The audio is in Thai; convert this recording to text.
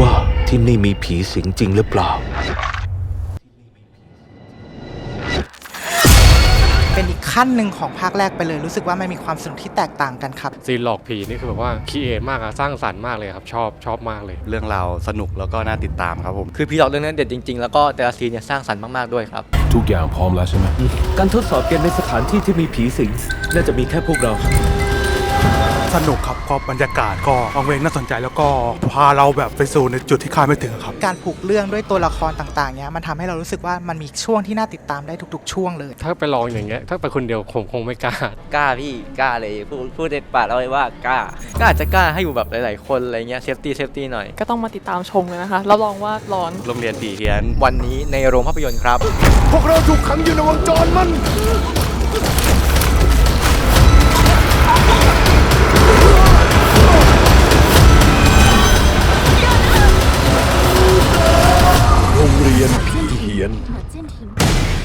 ว่าที่นี่มีผีสิงจริงหรือเปล่า เป็นอีกขั้นหนึ่งของภาคแรกไปเลย รู้สึกว่ามันมีความสนุกที่แตกต่างกันครับ ซีนหลอกผีนี่คือแบบว่าคีเอทมากอะสร้างสรรค์มากเลยครับ ชอบชอบมากเลย เรื่องราวสนุกแล้วก็น่าติดตามครับผม คือพี่หลอกเรื่องนั้นเด็ดจริง ๆ แล้วก็แต่ละซีนเนี่ยสร้างสรรค์มากๆด้วยครับ ทุกอย่างพร้อมแล้วใช่ไหม การทดสอบเกมในสถานที่ที่มีผีสิง น่าจะมีแค่พวกเรา สนุกครับก็บรรยากาศก็วังเวงน่าสนใจแล้วก็พาเราแบบไปสู่ในจุดที่คาดไม่ถึงครับ การผูกเรื่องด้วยตัวละครต่างๆเนี้ยมันทำให้เรารู้สึกว่ามันมีช่วงที่น่าติดตามได้ทุก ๆ ช่วงเลย ถ้าไปลองอย่างเงี้ยถ้าไปคนเดียวผมคงไม่กล้ากล้าพี่กล้าเลยพูดพูดเด็ดปากเอาไว้ว่ากล้าก็อาจจะกล้าให้อยู่แบบหลายๆคนอะไรเงี้ยเซฟตี้เซฟตี้หน่อยก็ต้องมาติดตามชมกันนะคะรับรองว่าร้อนโรงเรียนผีเฮียนวันนี้ในโรงภาพยนตร์ครับ พวกเราถูกขังอยู่ในวงจรมัน โ